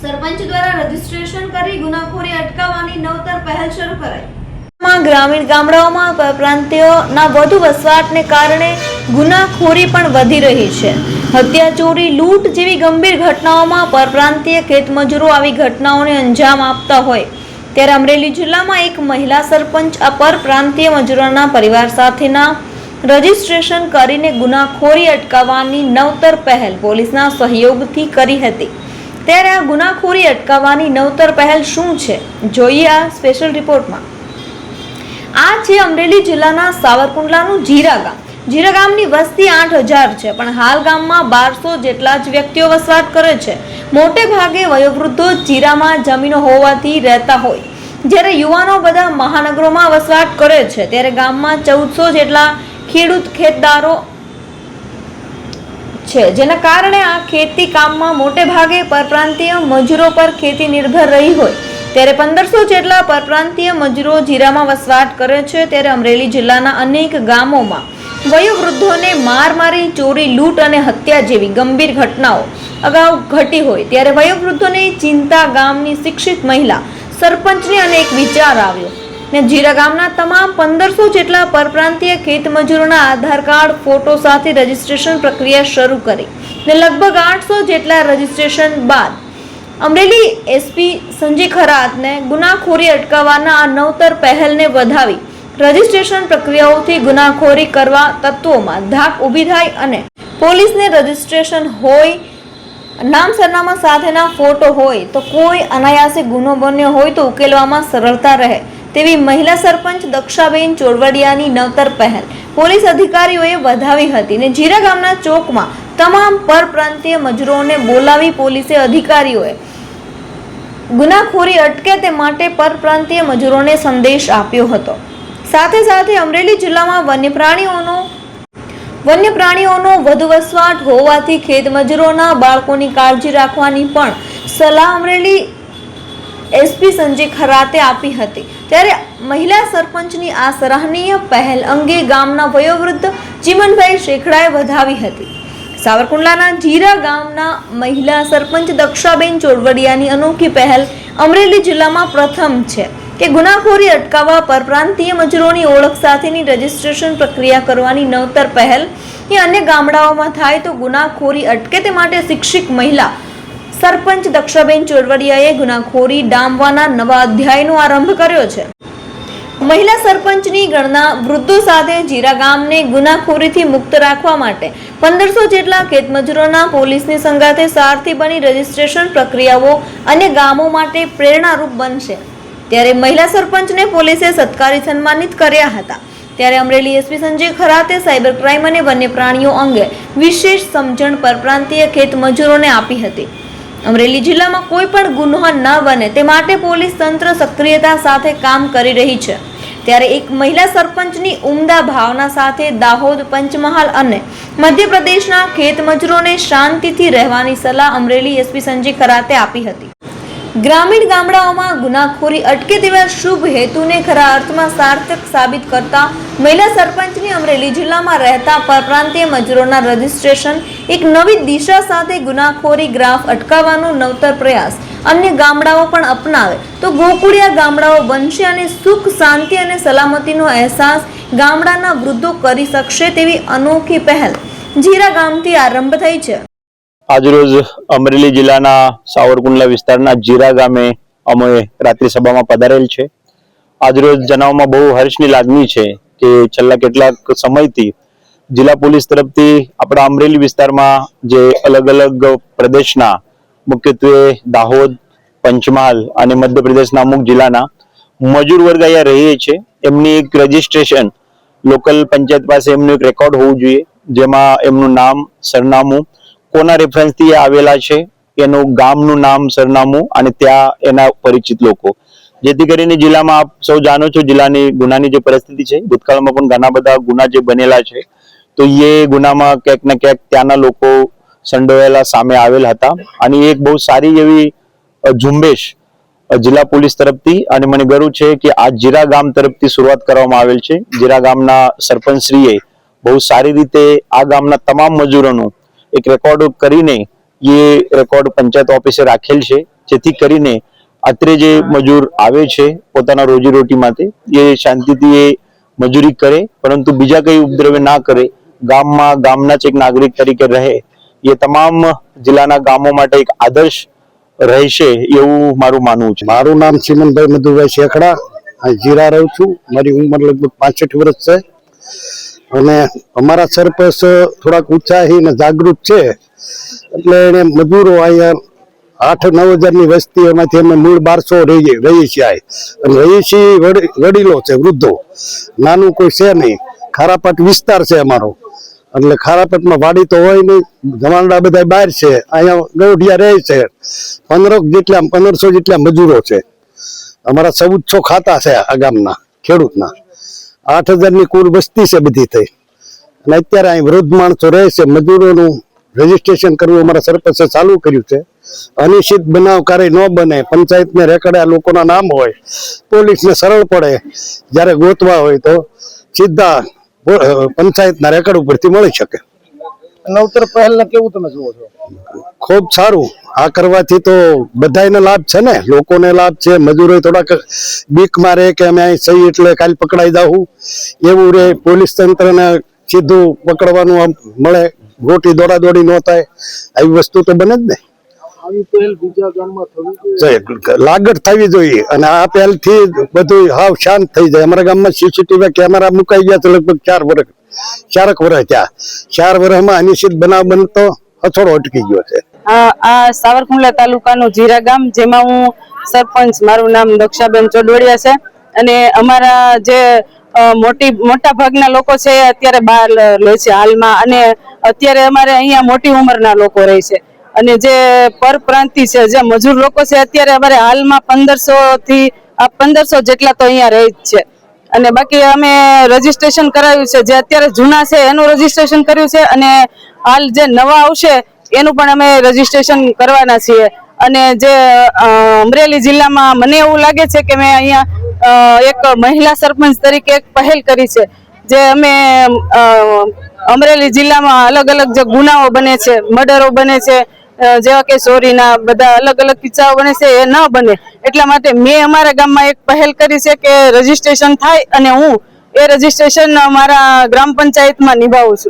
સરપંચ દ્વારા રજીસ્ટ્રેશન કરી ગુનાખોરી અટકાવવાની નવતર પહેલ શરૂ કરાઈ. ગ્રામીણ ગામડાઓમાં પ્રાંતિયોના વધુ વસવાટને કારણે ગુનાખોરી પણ વધી રહી છે. હત્યા ચોરી લૂંટ જેવી ગંભીર ઘટનાઓમાં પરપ્રાંતીય ખેતમજૂરો આવી ઘટનાઓને અંજામ આપતા હોય. ત્યારે અમરેલી જિલ્લામાં એક મહિલા સરપંચ આ પરપ્રાંતીય મજૂરોના પરિવાર સાથેના રજીસ્ટ્રેશન કરીને ગુનાખોરી અટકાવવાની નવતર પહેલ પોલીસના સહયોગથી કરી હતી. ત્યારે આ ગુનાખોરી અટકાવવાની નવતર પહેલ શું છે? જોઈએ આ સ્પેશિયલ રિપોર્ટમાં આ છે અમરેલી જિલ્લાના સાવરકુંડલાનું જીરા ગામ જીરા ગામની વસ્તી આઠ હજાર છે, પણ હાલ ગામમાં બારસો જેટલા જ વ્યક્તિઓ વસવાટ કરે છે. મોટે ભાગે વયોવૃદ્ધો જીરામાં જમીનો હોવાથી રહેતા હોય. જ્યારે યુવાનો બધા મહાનગરોમાં વસવાટ કરે છે, ત્યારે ગામમાં ચૌદસો જેટલા ખેડૂત ખેતદારો છે. જેના કારણે આ ખેતી કામમાં મોટે ભાગે પરપ્રાંતીય મજૂરો પર ખેતી નિર્ભર રહી હોય. ત્યારે પંદરસો જેટલા પરપ્રાંતીય મજૂરો જીરામાં વસવાટ કરે છે ત્યારે અમરેલી જિલ્લાના અનેક ગામોમાં વયોવૃદ્ધોને માર મારી, ચોરી, લૂંટ અને હત્યા જેવી ગંભીર ઘટનાઓ અગાઉ ઘટી હોય. ત્યારે વયોવૃદ્ધોની ચિંતા ગામની શિક્ષિત મહિલા, સરપંચને અને એક વિચાર આવ્યો. ને જીરા ગામના તમામ પંદરસો જેટલા પરપ્રાંતીય ખેતમજૂરોના આધાર કાર્ડ, ફોટો સાથે રજીસ્ટ્રેશન પ્રક્રિયા શરૂ કરી ને લગભગ આઠસો જેટલા રજીસ્ટ્રેશન બાદ અમરેલી એસપી સંજય ખરાતને ગુનાખોરી અટકાવવાના આ નવતર પહેલને વધાવી રજીસ્ટ્રેશન પ્રક્રિયાઓથી ગુનાખોરી કરવા તત્વોમાં ધાક ઊભી થાય અને પોલીસને રજીસ્ટ્રેશન હોય, નામ સરનામા સાથેના ફોટો હોય તો કોઈ અનાયાસે ગુનો બન્યો હોય તો ઉકેલવામાં સરળતા રહે. તેવી મહિલા સરપંચ દક્ષાબેન ચોડવડિયાની નવતર પહેલ. પોલીસ અધિકારીઓએ વધાવી હતી ને જીરા ગામના ચોકમાં તમામ પરપ્રાંતીય મજૂરોને બોલાવી પોલીસે અધિકારીઓએ ગુનાખોરી અટકે તે માટે પરપ્રાંતીય મજૂરોને સંદેશ આપ્યો હતો. સાથે સાથે અમરેલી જિલ્લામાં વન્ય પ્રાણીઓનો વન્ય પ્રાણીઓનો વધુ વસવાટ હોવાથી ખેત મજૂરોના બાળકોની કાળજી રાખવાની પણ સલાહ અમરેલી એસપી સંજય ખરાતે આપી હતી. ત્યારે મહિલા સરપંચની આ સરાહનીય પહેલ અંગે ગામના વયોવૃદ્ધ ચીમનભાઈ શેખડાએ વધાવી હતી. સાવરકુંડલાના જીરા ગામના મહિલા સરપંચ દક્ષાબેન ચોડવડિયાની અનોખી પહેલ અમરેલી જિલ્લામાં પ્રથમ છે કે ગુનાખોરી અટકાવવા પરપ્રાંતીય મજૂરોની ઓળખ સાથેની રજીસ્ટ્રેશન પ્રક્રિયા કરવાની નવતર પહેલ એ અન્ય ગામડાઓમાં થાય તો ગુનાખોરી અટકે તે માટે શિક્ષિત મહિલા સરપંચ દક્ષાબેન ચોરવડિયાએ ગુનાખોરી ડામવાના નવા અધ્યાયનો આરંભ કર્યો છે. મહિલા સરપંચની ગણના વૃદ્ધો સાથે જીરા ગામને ગુનાખોરીથી મુક્ત રાખવા માટે પંદરસો જેટલા ખેતમજૂરોના પોલીસની સંગાથે સારથી બની રજીસ્ટ્રેશન પ્રક્રિયાઓ અને ગામો માટે પ્રેરણારૂપ બનશે. ત્યારે મહિલા સરપંચને પોલીસે સત્કારી સન્માનિત કર્યા હતા. ત્યારે અમરેલી એસપી સંજય ખરાતે સાયબર ક્રાઇમ અને વન્ય પ્રાણીઓ અંગે વિશેષ સમજણ પરપ્રાંતીય ખેત મજૂરોને આપી હતી. અમરેલી જિલ્લામાં કોઈ પણ ગુનો ન બને તે માટે પોલીસ તંત્ર સક્રિયતા સાથે કામ કરી રહી છે. ત્યારે એક મહિલા સરપંચની ઉમદા ભાવના સાથે દાહોદ પંચમહાલ અને મધ્યપ્રદેશના ખેત મજૂરોને શાંતિથી રહેવાની સલાહ અમરેલી એસપી સંજય ખરાતે આપી હતી. ગ્રામીણ ગામડાઓમાં ગુનાખોરી અટકે તેવા શુભ હેતુને ખરા અર્થમાં સાર્થક સાબિત કરતા મહિલા સરપંચની અમરેલી જિલ્લામાં રહેતા પરપ્રાંતીય મજૂરોના રજીસ્ટ્રેશન એક નવી દિશા સાથે ગુનાખોરી ગ્રાફ અટકાવવાનો નવતર પ્રયાસ અન્ય ગામડાઓ પણ અપનાવે. તો ગોકુળિયા ગામડાઓ બનશે અને સુખ, શાંતિ અને સલામતીનો અહેસાસ ગામડાના વૃદ્ધો કરી શકશે તેવી અનોખી પહેલ જીરા ગામથી આરંભ થઈ છે. આજરોજ અમરેલી જિલ્લાના સાવરકુંડલા વિસ્તારના જીરા ગામે અમે રાત્રિ સભામાં પધારેલ છે. આજરોજ જણાવવામાં બહુ હર્ષની લાગણી છે કે છેલ્લા કેટલાક સમયથી જિલ્લા પોલીસ તરફથી આપણા અમરેલી વિસ્તારમાં જે અલગ અલગ પ્રદેશના મુખ્યત્વે દાહોદ, પંચમહાલ અને મધ્યપ્રદેશના અમુક જિલ્લાના મજૂર વર્ગ અહીંયા રહીએ છે એમની એક રજીસ્ટ્રેશન લોકલ પંચાયત પાસે એમનું એક રેકોર્ડ હોવું જોઈએ, જેમાં એમનું નામ, સરનામું કોના રેફરન્સથી આવેલા છે, એનું ગામનું નામ, સરનામું અને ત્યાં એના પરિચિત લોકો. જેથી કરીને જિલ્લામાં આપ સૌ જાણો છો, જિલ્લાની ગુનાની જે પરિસ્થિતિ છે, ભૂતકાળમાં પણ ઘણા બધા ગુના જે બનેલા છે તો એ ગુનામાં ક્યાંક ને ક્યાંક ત્યાંના લોકો સંડોવાયેલા સામે આવેલ હતા. અને એક બહુ સારી એવી ઝુંબેશ જિલ્લા પોલીસ તરફથી અને મને ગર્વ છે કે આ જીરા ગામ તરફથી શરૂઆત કરવામાં આવેલ છે. જીરા ગામના સરપંચશ્રીએ બહુ સારી રીતે આ ગામના તમામ મજૂરોનું એક રેકોર્ડ કરીને એ રેકોર્ડ પંચાયત ઓફિસે રાખેલ છે. જેથી કરીને અત્રે જે મજૂર આવે છે પોતાના રોજીરોટી માટે એ શાંતિથી એ મજૂરી કરે, પરંતુ બીજા કઈ ઉપદ્રવે ના કરે ગામમાં ગામના એક નાગરિક તરીકે રહે, એ તમામ જિલ્લાના ગામો માટે એક આદર્શ રહેશે એવું મારું માનવું છે. મારું નામ ચિમનભાઈ મધુભાઈ શેખડા જીરા રહું છું, મારી ઉંમર લગભગ પાસઠ વર્ષ છે. અને અમારા સરપંચ થોડાક ઉત્સાહી અને જાગૃત છે, એટલે એને મજૂરો અહીંયા આઠ નવ હજારની વસ્તી એમાંથી અમે મૂળ બારસો રહી રહીએ છીએ. અને રહીએ છીએ વડીલો છે, વૃદ્ધો. નાનું કોઈ છે નહીં. ખારાપાટ વિસ્તાર છે અમારો. એટલે ખારાપટમાં વાડી તો હોય નહીં જમાનડા બધા બહાર છે, અહીંયા ગૌઢિયા રહે છે. પંદર જેટલા, પંદરસો જેટલા મજૂરો છે. અમારા ચૌદસો ખાતા છે આ ગામના, ખેડૂતના. આઠ હજારની કુલ વસ્તી છે બધી થઈ. અને અત્યારે અહીં વૃદ્ધ માણસો રહે છે, મજૂરોનું રજીસ્ટ્રેશન કરવું અમારા સરપંચે ચાલુ કર્યું છે. અનિશ્ચિત બનાવ કાર્ય ન બને, પંચાયતને રેકર્ડે આ લોકોના નામ હોય, પોલીસને સરળ પડે, જ્યારે ગોતવા હોય તો સીધા પંચાયતના રેકર્ડ ઉપરથી મળી શકે. નવતર પહેલ ને કેવું તમે જુઓ છો? ખૂબ સારું. આ કરવાથી તો બધાયને લાભ છે ને? લોકોને લાભ છે મજૂરો થોડાક બીક મારે કે અમે અહીં સહી એટલે કાલ પકડાઈ જાવું એવું રે પોલીસ તંત્રને સીધું પકડવાનું મળે. ગોટી દોડા દોડી ન થાય. આવી વસ્તુ તો બને જ ને. લાગત થવી જોઈએ અને આ પહેલથી બધું હાવ શાંત થઈ જાય. અમારા ગામમાં સીસીટીવી કેમેરા મુકાઈ ગયા તો લગભગ ચાર વર્ષ ચારક વર્ષ થયા. ચાર વર્ષમાં અનિશ્ચિત બનાવ બનતો હથોડો અટકી ગયો છે. આ સાવરકુંડલા તાલુકાનું જીરા ગામ જેમાં હું સરપંચ મારું નામ દક્ષાબેન ચોડવડિયા છે. અને અમારા જે મોટી મોટા ભાગના લોકો છે એ અત્યારે બહાર લે છે હાલમાં. અને અત્યારે અમારે અહીંયા મોટી ઉંમરના લોકો રહે છે. અને જે પરપ્રાંતિ છે, જે મજૂર લોકો છે, અત્યારે અમારે હાલમાં પંદરસો થી પંદરસો જેટલા તો અહીંયા રહે જ છે. અને બાકી અમે રજીસ્ટ્રેશન કરાવ્યું છે, જે અત્યારે જૂના છે, એનું રજીસ્ટ્રેશન કર્યું છે અને હાલ જે નવા આવશે, એનું પણ અમે રજીસ્ટ્રેશન કરવાના છીએ. અને જે અમરેલી જિલ્લામાં મને એવું લાગે છે કે મેં અહીંયા એક મહિલા સરપંચ તરીકે એક પહેલ કરી છે, જે અમે અમરેલી જિલ્લામાં અલગ અલગ જે ગુનાઓ બને છે, મર્ડરો બને છે જેવા કે ચોરીના બધા અલગ અલગ કિસ્સાઓ બને છે, એ ન બને. એટલા માટે મેં અમારા ગામમાં એક પહેલ કરી છે કે રજીસ્ટ્રેશન થાય અને હું એ રજીસ્ટ્રેશન મારા ગ્રામ પંચાયતમાં નિભાવું છું.